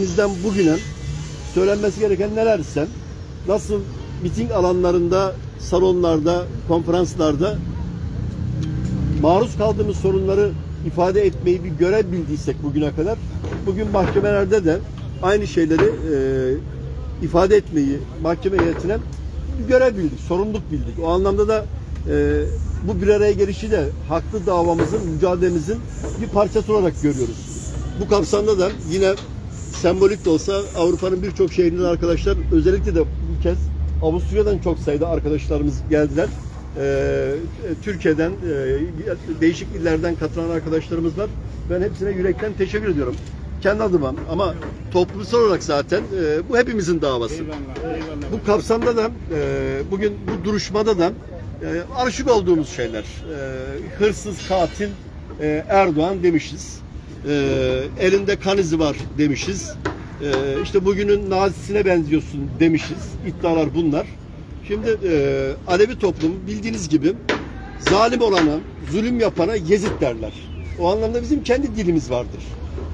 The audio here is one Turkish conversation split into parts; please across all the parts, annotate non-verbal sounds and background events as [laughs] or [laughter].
Bizden bugüne söylenmesi gereken neler sen? Nasıl miting alanlarında, salonlarda, konferanslarda maruz kaldığımız sorunları ifade etmeyi bir görev bildiysek bugüne kadar, bugün mahkemelerde de aynı şeyleri e, ifade etmeyi mahkeme heyetine bir görev bildik, sorumluluk bildik. O anlamda da e, bu bir araya gelişi de haklı davamızın, mücadelemizin bir parçası olarak görüyoruz. Bu kapsamda da yine sembolik de olsa Avrupa'nın birçok şehrinden arkadaşlar özellikle de bu kez Avusturya'dan çok sayıda arkadaşlarımız geldiler. Ee, Türkiye'den, e, değişik illerden katılan arkadaşlarımız var. Ben hepsine yürekten teşekkür ediyorum. Kendi adıma ama toplumsal olarak zaten e, bu hepimizin davası. Bu kapsamda da e, bugün bu duruşmada da e, arşık olduğumuz şeyler. E, hırsız, katil e, Erdoğan demişiz. E, elinde kan izi var demişiz. E, işte bugünün nazisine benziyorsun demişiz. İddialar bunlar. Şimdi e, Alevi toplumu bildiğiniz gibi zalim olana, zulüm yapana Yezid derler. O anlamda bizim kendi dilimiz vardır.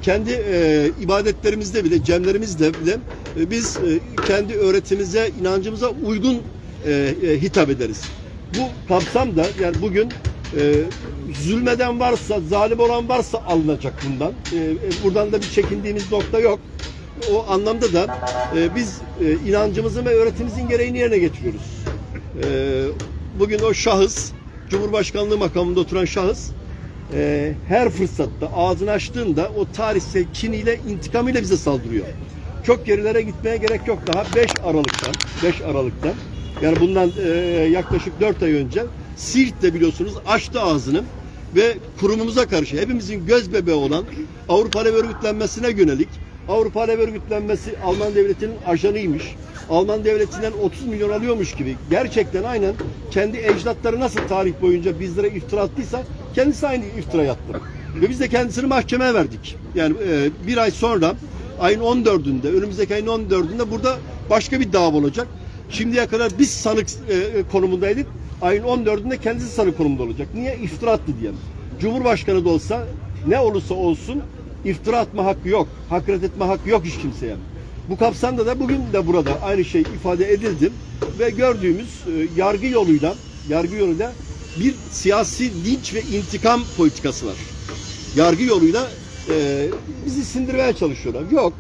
Kendi e, ibadetlerimizde bile, cemlerimizde bile e, biz e, kendi öğretimize, inancımıza uygun e, e, hitap ederiz. Bu kapsamda yani bugün e, zulmeden varsa, zalim olan varsa alınacak bundan. E, e, buradan da bir çekindiğimiz nokta yok. O anlamda da e, biz e, inancımızın ve öğretimizin gereğini yerine getiriyoruz. E, bugün o şahıs, Cumhurbaşkanlığı makamında oturan şahıs e, her fırsatta ağzını açtığında o tarihsel kiniyle, intikamıyla bize saldırıyor. Çok gerilere gitmeye gerek yok daha 5 Aralık'tan, 5 Aralık'tan yani bundan e, yaklaşık 4 ay önce Siirt'te biliyorsunuz açtı ağzını ve kurumumuza karşı hepimizin göz bebeği olan Avrupa Alev Örgütlenmesi'ne yönelik Avrupa Alev Örgütlenmesi Alman devletinin ajanıymış. Alman devletinden 30 milyon alıyormuş gibi gerçekten aynen kendi ecdatları nasıl tarih boyunca bizlere iftira attıysa kendisi aynı iftira attı. Ve biz de kendisini mahkemeye verdik. Yani e, bir ay sonra ayın 14'ünde önümüzdeki ayın 14'ünde burada başka bir dava olacak. Şimdiye kadar biz sanık e, konumundaydık. Ayın 14'ünde kendisi sanık konumunda olacak. Niye? İftira attı diye. Cumhurbaşkanı da olsa ne olursa olsun iftira atma hakkı yok. Hakaret etme hakkı yok hiç kimseye. Bu kapsamda da bugün de burada aynı şey ifade edildi ve gördüğümüz e, yargı yoluyla yargı yoluyla bir siyasi linç ve intikam politikası var. Yargı yoluyla e, bizi sindirmeye çalışıyorlar. Yok.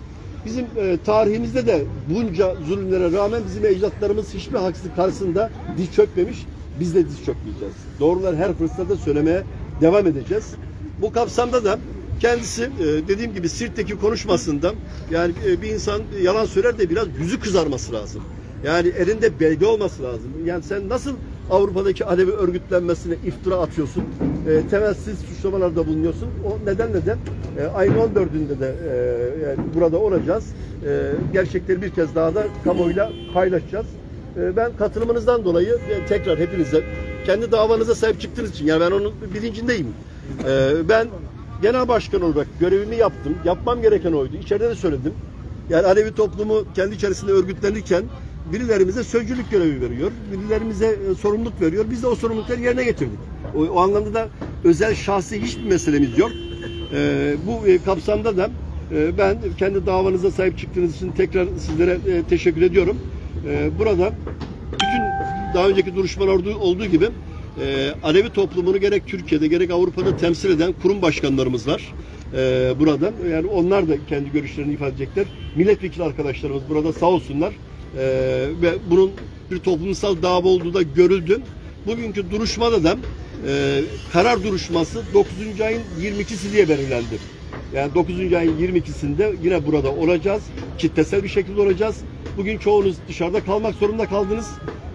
Bizim e, tarihimizde de bunca zulümlere rağmen bizim ecdatlarımız hiçbir haksızlık karşısında diz çökmemiş. Biz de diz çökmeyeceğiz. Doğrular her fırsatta söylemeye devam edeceğiz. Bu kapsamda da kendisi e, dediğim gibi Sirt'teki konuşmasında yani e, bir insan yalan söyler de biraz yüzü kızarması lazım. Yani elinde belge olması lazım. Yani sen nasıl Avrupa'daki Alevi örgütlenmesine iftira atıyorsun? E, temelsiz suçlamalarda bulunuyorsun. O nedenle de e, ayın 14'ünde de e, yani burada olacağız. E, gerçekleri bir kez daha da kamuoyuyla paylaşacağız. E, ben katılımınızdan dolayı e, tekrar hepinize kendi davanıza sahip çıktığınız için yani ben onun bilincindeyim. E, ben genel başkan olarak görevimi yaptım. Yapmam gereken oydu. İçeride de söyledim. Yani Alevi toplumu kendi içerisinde örgütlenirken birilerimize sözcülük görevi veriyor. Birilerimize e, sorumluluk veriyor. Biz de o sorumlulukları yerine getirdik. O, o anlamda da özel şahsi hiçbir meselemiz yok. E, bu e, kapsamda da e, ben kendi davanıza sahip çıktığınız için tekrar sizlere e, teşekkür ediyorum. E, burada bütün daha önceki duruşmalar olduğu, olduğu gibi e, Alevi toplumunu gerek Türkiye'de gerek Avrupa'da temsil eden kurum başkanlarımız var e, burada. Yani onlar da kendi görüşlerini ifade edecekler. Milletvekili arkadaşlarımız burada sağ olsunlar. E, ve bunun bir toplumsal dava olduğu da görüldü. Bugünkü duruşmada da e, karar duruşması 9. ayın 22'si diye belirlendi. Yani 9. ayın 22'sinde yine burada olacağız. Kitlesel bir şekilde olacağız. Bugün çoğunuz dışarıda kalmak zorunda kaldınız.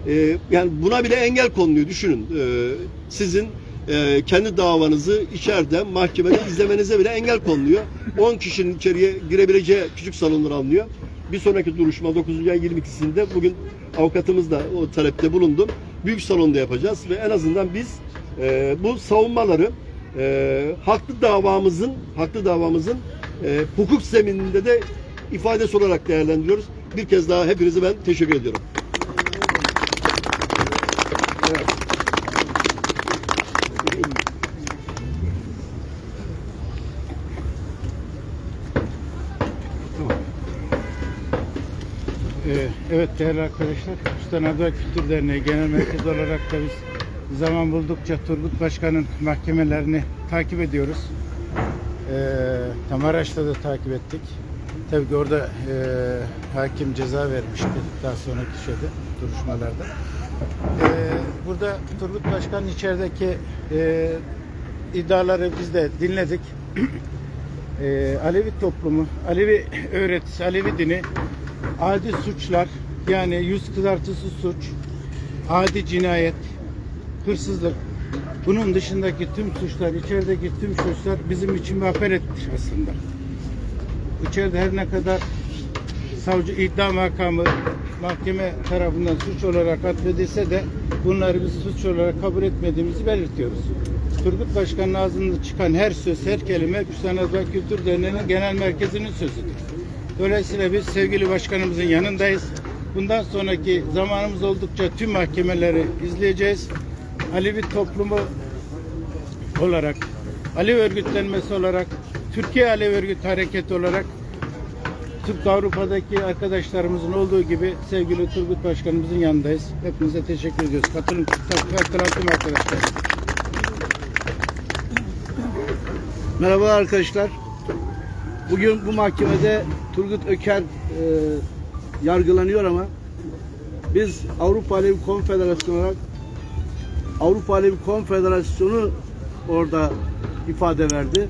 Ee, yani buna bile engel konuluyor. Düşünün. Ee, sizin e, kendi davanızı içeride mahkemede izlemenize bile engel konuluyor. 10 kişinin içeriye girebileceği küçük salonlar alınıyor. Bir sonraki duruşma 9. ay 22'sinde bugün avukatımız da o talepte bulundu. Büyük salonda yapacağız ve en azından biz e, bu savunmaları e, haklı davamızın haklı davamızın e, hukuk zemininde de ifadesi olarak değerlendiriyoruz. Bir kez daha hepinize ben teşekkür ediyorum. Evet. Değerli arkadaşlar, Abdülhamit Kültür Derneği Genel Merkezi olarak da biz zaman buldukça Turgut Başkan'ın mahkemelerini takip ediyoruz. Ee, Maraş'ta da takip ettik. Tabii ki orada e, hakim ceza vermişti daha sonraki şeyde, duruşmalarda. Ee, burada Turgut Başkan'ın içerideki e, iddiaları biz de dinledik. Ee, Alevi toplumu, Alevi öğretisi, Alevi dini adi suçlar yani yüz kızartısı suç, adi cinayet, hırsızlık bunun dışındaki tüm suçlar, içerideki tüm suçlar bizim için bir haperettir aslında. İçeride her ne kadar savcı iddia makamı mahkeme tarafından suç olarak atfedilse de bunları biz suç olarak kabul etmediğimizi belirtiyoruz. Turgut Başkan'ın ağzında çıkan her söz, her kelime Küstahane Doğa Kültür Derneği'nin genel merkezinin sözüdür. Dolayısıyla biz sevgili başkanımızın yanındayız. Bundan sonraki zamanımız oldukça tüm mahkemeleri izleyeceğiz. Alevi toplumu olarak, Alevi örgütlenmesi olarak, Türkiye Alevi Örgüt Hareketi olarak Tıpkı Avrupa'daki arkadaşlarımızın olduğu gibi sevgili Turgut Başkanımızın yanındayız. Hepinize teşekkür ediyoruz. Katılın, katılan tüm arkadaşlar. Merhaba arkadaşlar. Bugün bu mahkemede Turgut Öker e, yargılanıyor ama biz Avrupa Alevi Konfederasyonu olarak Avrupa Alevi Konfederasyonu orada ifade verdi.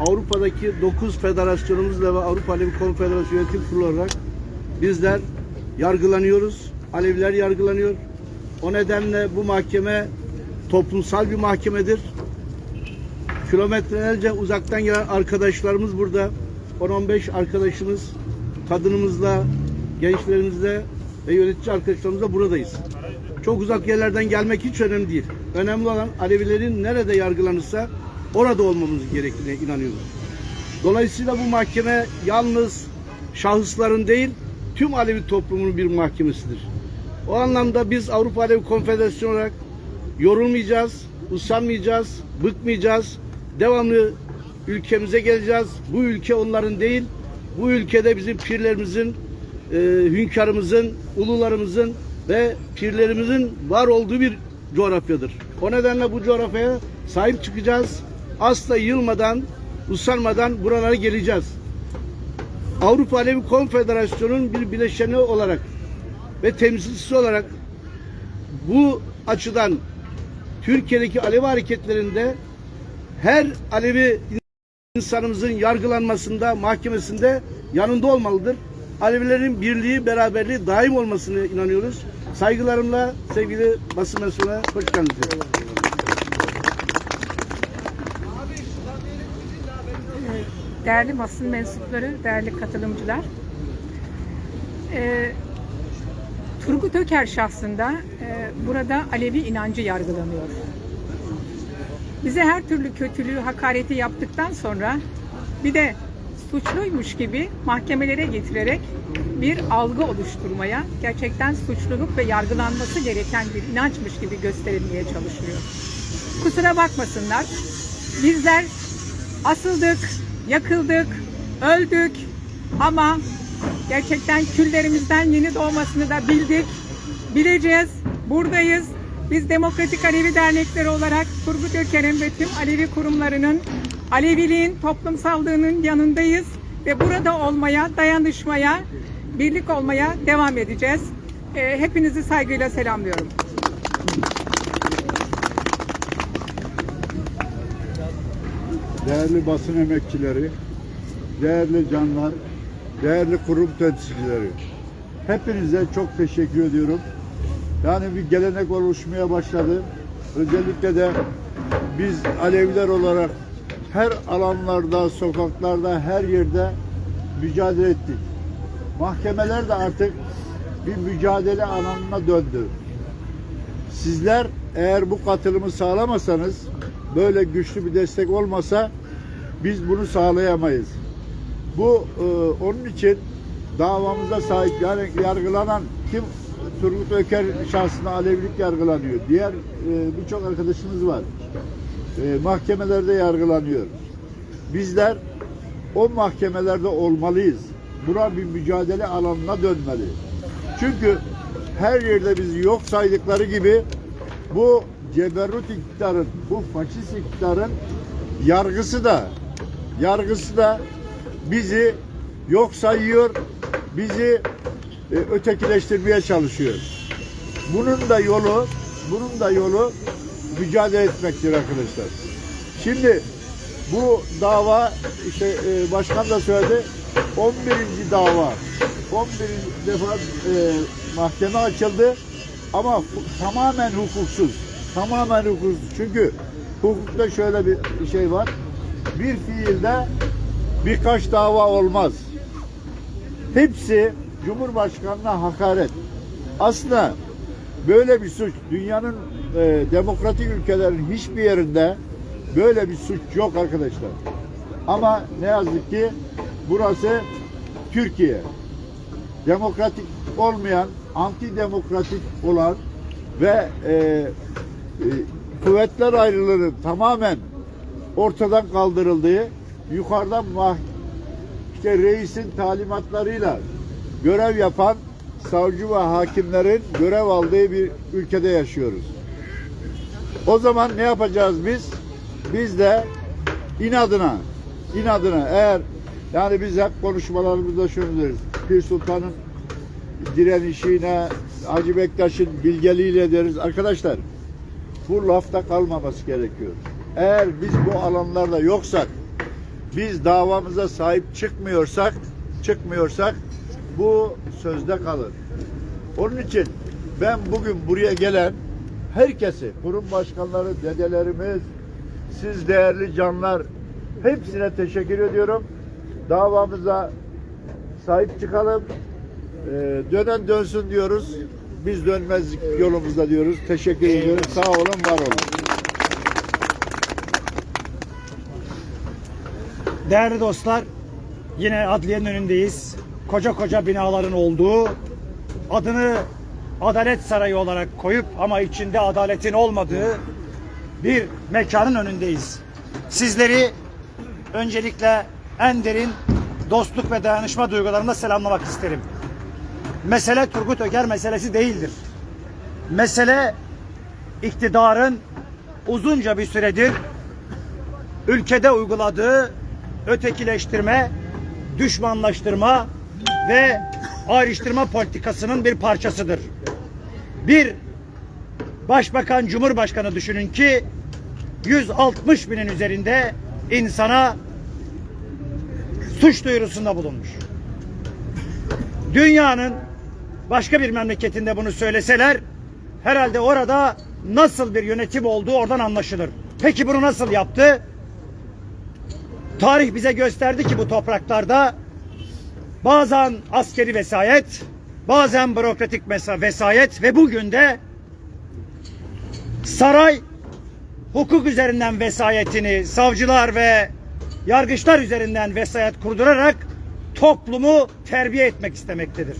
Avrupa'daki 9 federasyonumuzla ve Avrupa Alevi Konfederasyonu Yönetim Kurulu olarak bizler yargılanıyoruz. Aleviler yargılanıyor. O nedenle bu mahkeme toplumsal bir mahkemedir kilometrelerce uzaktan gelen arkadaşlarımız burada. 10-15 arkadaşımız, kadınımızla, gençlerimizle ve yönetici arkadaşlarımızla buradayız. Çok uzak yerlerden gelmek hiç önemli değil. Önemli olan Alevilerin nerede yargılanırsa orada olmamız gerektiğine inanıyoruz. Dolayısıyla bu mahkeme yalnız şahısların değil, tüm Alevi toplumunun bir mahkemesidir. O anlamda biz Avrupa Alevi Konfederasyonu olarak yorulmayacağız, usanmayacağız, bıkmayacağız. Devamlı ülkemize geleceğiz. Bu ülke onların değil. Bu ülkede bizim pirlerimizin, e, hünkârımızın, ulularımızın ve pirlerimizin var olduğu bir coğrafyadır. O nedenle bu coğrafyaya sahip çıkacağız. Asla yılmadan, usanmadan buralara geleceğiz. Avrupa Alevi Konfederasyonu'nun bir bileşeni olarak ve temsilcisi olarak bu açıdan Türkiye'deki Alevi hareketlerinde her Alevi insanımızın yargılanmasında, mahkemesinde yanında olmalıdır. Alevilerin birliği, beraberliği daim olmasını inanıyoruz. Saygılarımla sevgili basın mensubuna hoş geldiniz. Değerli basın mensupları, değerli katılımcılar. Ee, Turgut Öker şahsında e, burada Alevi inancı yargılanıyor. Bize her türlü kötülüğü, hakareti yaptıktan sonra bir de suçluymuş gibi mahkemelere getirerek bir algı oluşturmaya, gerçekten suçluluk ve yargılanması gereken bir inançmış gibi gösterilmeye çalışıyor. Kusura bakmasınlar. Bizler asıldık, yakıldık, öldük ama gerçekten küllerimizden yeni doğmasını da bildik. Bileceğiz, buradayız. Biz Demokratik Alevi Dernekleri olarak Turgut Öker'in ve tüm Alevi kurumlarının Aleviliğin, toplumsallığının yanındayız ve burada olmaya, dayanışmaya, birlik olmaya devam edeceğiz. Ee, Hepinizi saygıyla selamlıyorum. değerli basın emekçileri, değerli canlar, değerli kurum temsilcileri. Hepinize çok teşekkür ediyorum. Yani bir gelenek oluşmaya başladı. Özellikle de biz Aleviler olarak her alanlarda, sokaklarda, her yerde mücadele ettik. Mahkemeler de artık bir mücadele alanına döndü. Sizler eğer bu katılımı sağlamasanız, böyle güçlü bir destek olmasa biz bunu sağlayamayız. Bu e, onun için davamıza sahip yani yargılanan kim Turgut Öker şahsına Alevilik yargılanıyor. Diğer e, birçok arkadaşımız var. E, mahkemelerde yargılanıyor. Bizler o mahkemelerde olmalıyız. Bura bir mücadele alanına dönmeli. Çünkü her yerde bizi yok saydıkları gibi bu ceberrut iktidarın, bu faşist iktidarın yargısı da yargısı da bizi yok sayıyor, bizi e, ötekileştirmeye çalışıyor. Bunun da yolu, bunun da yolu mücadele etmektir arkadaşlar. Şimdi bu dava işte e, başkan da söyledi 11. dava 11. defa e, mahkeme açıldı ama tamamen hukuksuz. Tamamen hukuksuz. Çünkü hukukta şöyle bir şey var. Bir fiilde birkaç dava olmaz. Hepsi Cumhurbaşkanına hakaret. Aslında böyle bir suç dünyanın e, demokratik ülkelerin hiçbir yerinde böyle bir suç yok arkadaşlar. Ama ne yazık ki burası Türkiye. Demokratik olmayan, antidemokratik olan ve e, e, kuvvetler ayrılığının tamamen ortadan kaldırıldığı, yukarıdan mah işte reisin talimatlarıyla görev yapan savcı ve hakimlerin görev aldığı bir ülkede yaşıyoruz. O zaman ne yapacağız biz? Biz de inadına, inadına eğer yani biz hep konuşmalarımızda şunu deriz. Pir Sultan'ın direnişine, Hacı Bektaş'ın bilgeliğiyle deriz. Arkadaşlar bu lafta kalmaması gerekiyor. Eğer biz bu alanlarda yoksak, biz davamıza sahip çıkmıyorsak, çıkmıyorsak bu sözde kalır. Onun için ben bugün buraya gelen herkesi, kurum başkanları, dedelerimiz, siz değerli canlar hepsine teşekkür ediyorum. Davamıza sahip çıkalım. Ee, dönen dönsün diyoruz. Biz dönmez yolumuzda diyoruz. Teşekkür ediyorum. Sağ olun, var olun. Değerli dostlar, yine adliyenin önündeyiz. Koca koca binaların olduğu, adını Adalet Sarayı olarak koyup ama içinde adaletin olmadığı bir mekanın önündeyiz. Sizleri öncelikle en derin dostluk ve dayanışma duygularımla selamlamak isterim. Mesele Turgut Öger meselesi değildir. Mesele iktidarın uzunca bir süredir ülkede uyguladığı ötekileştirme, düşmanlaştırma ve ayrıştırma politikasının bir parçasıdır. Bir başbakan, cumhurbaşkanı düşünün ki 160 binin üzerinde insana suç duyurusunda bulunmuş. Dünyanın başka bir memleketinde bunu söyleseler herhalde orada nasıl bir yönetim olduğu oradan anlaşılır. Peki bunu nasıl yaptı? Tarih bize gösterdi ki bu topraklarda bazen askeri vesayet, bazen bürokratik vesayet ve bugün de saray hukuk üzerinden vesayetini savcılar ve yargıçlar üzerinden vesayet kurdurarak toplumu terbiye etmek istemektedir.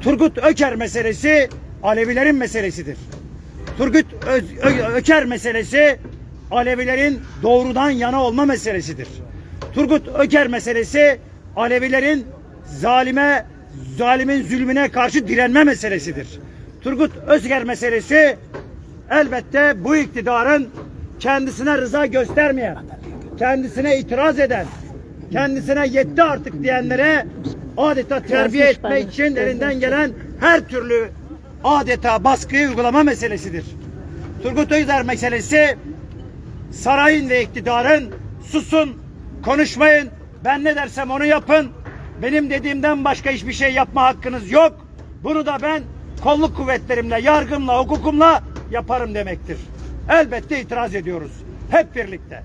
Turgut Öker meselesi Alevilerin meselesidir. Turgut Öker meselesi Alevilerin doğrudan yana olma meselesidir. Turgut Öker meselesi Alevilerin zalime, zalimin zulmüne karşı direnme meselesidir. Turgut Öker meselesi elbette bu iktidarın kendisine rıza göstermeyen, kendisine itiraz eden, kendisine yetti artık diyenlere adeta terbiye etmek için elinden gelen her türlü adeta baskıyı uygulama meselesidir. Turgut Özer meselesi sarayın ve iktidarın susun, konuşmayın, ben ne dersem onu yapın, benim dediğimden başka hiçbir şey yapma hakkınız yok. Bunu da ben kolluk kuvvetlerimle, yargımla, hukukumla yaparım demektir. Elbette itiraz ediyoruz. Hep birlikte.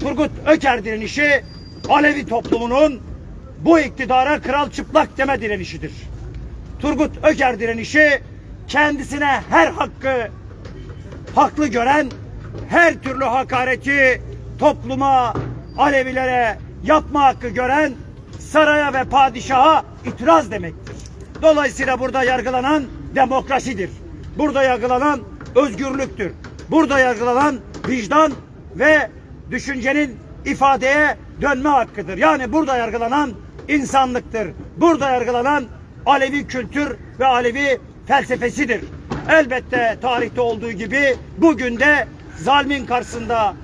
Turgut Öker direnişi Alevi toplumunun bu iktidara kral çıplak deme direnişidir. Turgut Öker direnişi kendisine her hakkı haklı gören her türlü hakareti topluma, Alevilere yapma hakkı gören saraya ve padişaha itiraz demektir. Dolayısıyla burada yargılanan demokrasidir. Burada yargılanan özgürlüktür. Burada yargılanan vicdan ve düşüncenin ifadeye dönme hakkıdır. Yani burada yargılanan insanlıktır. Burada yargılanan Alevi kültür ve Alevi felsefesidir. Elbette tarihte olduğu gibi bugün de zalmin karşısında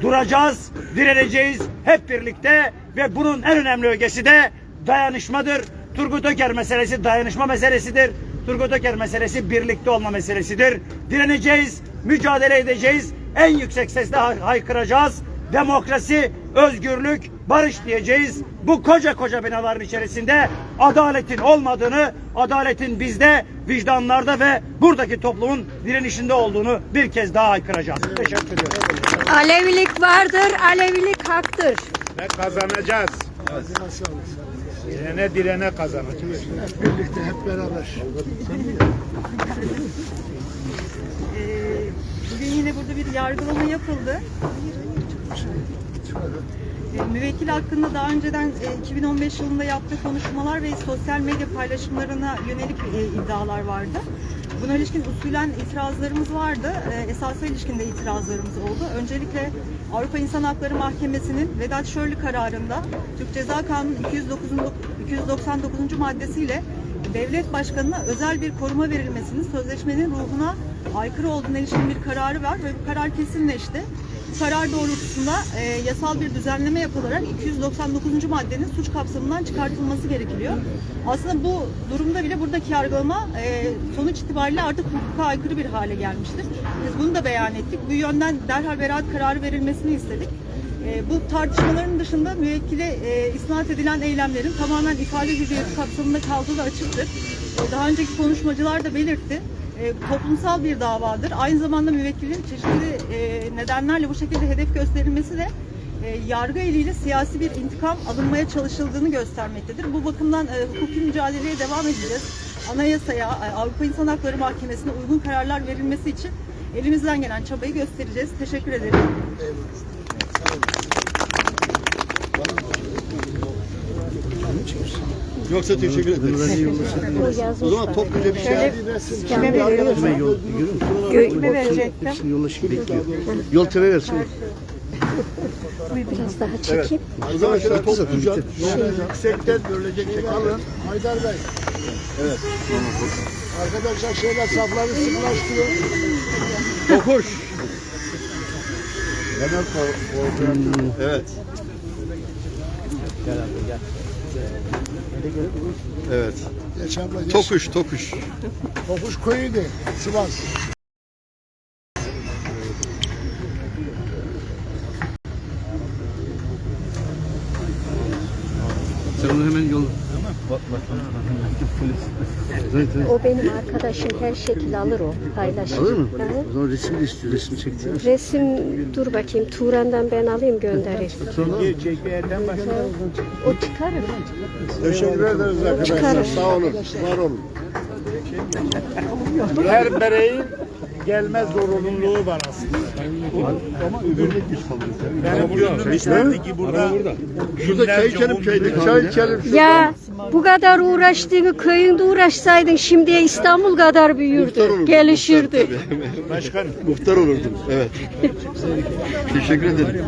duracağız, direneceğiz hep birlikte ve bunun en önemli ögesi de dayanışmadır. Turgut Öker meselesi dayanışma meselesidir. Turgut Öker meselesi birlikte olma meselesidir. Direneceğiz, mücadele edeceğiz, en yüksek sesle hay- haykıracağız. Demokrasi, özgürlük, barış diyeceğiz. Bu koca koca binaların içerisinde adaletin olmadığını, adaletin bizde, vicdanlarda ve buradaki toplumun direnişinde olduğunu bir kez daha haykıracağız. Teşekkür ediyorum. Alevilik vardır, Alevilik haktır. Ve kazanacağız. Direne direne kazanacağız. Ee, Bugün yine burada bir yargılama yapıldı. Ee, Müvekkil hakkında daha önceden e, 2015 yılında yaptığı konuşmalar ve sosyal medya paylaşımlarına yönelik e, iddialar vardı. Buna ilişkin usulen itirazlarımız vardı. E, Esasa ilişkin de itirazlarımız oldu. Öncelikle Avrupa İnsan Hakları Mahkemesi'nin Vedat Şörlü kararında Türk Ceza Kanunu 209. 299. maddesiyle devlet başkanına özel bir koruma verilmesinin sözleşmenin ruhuna aykırı olduğuna ilişkin bir kararı var ve bu karar kesinleşti. Karar doğrultusunda e, yasal bir düzenleme yapılarak 299. maddenin suç kapsamından çıkartılması gerekiliyor. Aslında bu durumda bile buradaki yargılama e, sonuç itibariyle artık hukuka aykırı bir hale gelmiştir. Biz bunu da beyan ettik. Bu yönden derhal beraat kararı verilmesini istedik. E, bu tartışmaların dışında müvekkile e, isnat edilen eylemlerin tamamen ifade hürriyeti kapsamında kaldığı da açıktır. E, daha önceki konuşmacılar da belirtti. E, toplumsal bir davadır. Aynı zamanda müvekkilin çeşitli e, nedenlerle bu şekilde hedef gösterilmesi de e, yargı eliyle siyasi bir intikam alınmaya çalışıldığını göstermektedir. Bu bakımdan e, hukuki mücadeleye devam edeceğiz. Anayasaya, e, Avrupa İnsan Hakları Mahkemesi'ne uygun kararlar verilmesi için elimizden gelen çabayı göstereceğiz. Teşekkür ederim. Yoksa teşekkür ederiz. O zaman topluca bir şey Kime? Kime verecektim? Yol tere versin. Biraz daha çekeyim. O zaman şöyle topluca yüksekten görülecek şekilde. Alın Haydar Bey. Evet. Arkadaşlar şöyle safları sıklaştırın. Tokuş. Genel koordinatör. Evet. Evet. Geç abla geç. Tokuş, tokuş. Tokuş koyuydu. Sivas. Sen onu hemen O benim arkadaşım her şekil alır o. Paylaşır. Alır mı? Hı. O zaman resim de istiyor. Resim çekti. Resim dur bakayım Turan'dan ben alayım göndereyim. O çıkarır. Teşekkür ederiz arkadaşlar. Sağ olun. Var olun. Her bireyin gelme zorunluluğu var aslında. Ama öbürüne güç kalıyor. Benim gönlüm isterdi ki burada Şurada çay içelim Çay içelim. Ya bu kadar uğraştığını köyünde uğraşsaydın şimdiye İstanbul kadar Muhtar büyürdü, olurdun, gelişirdi. muhtar tabii. Başkanım. Muhtar olurdun. Evet. [laughs] Teşekkür ederim.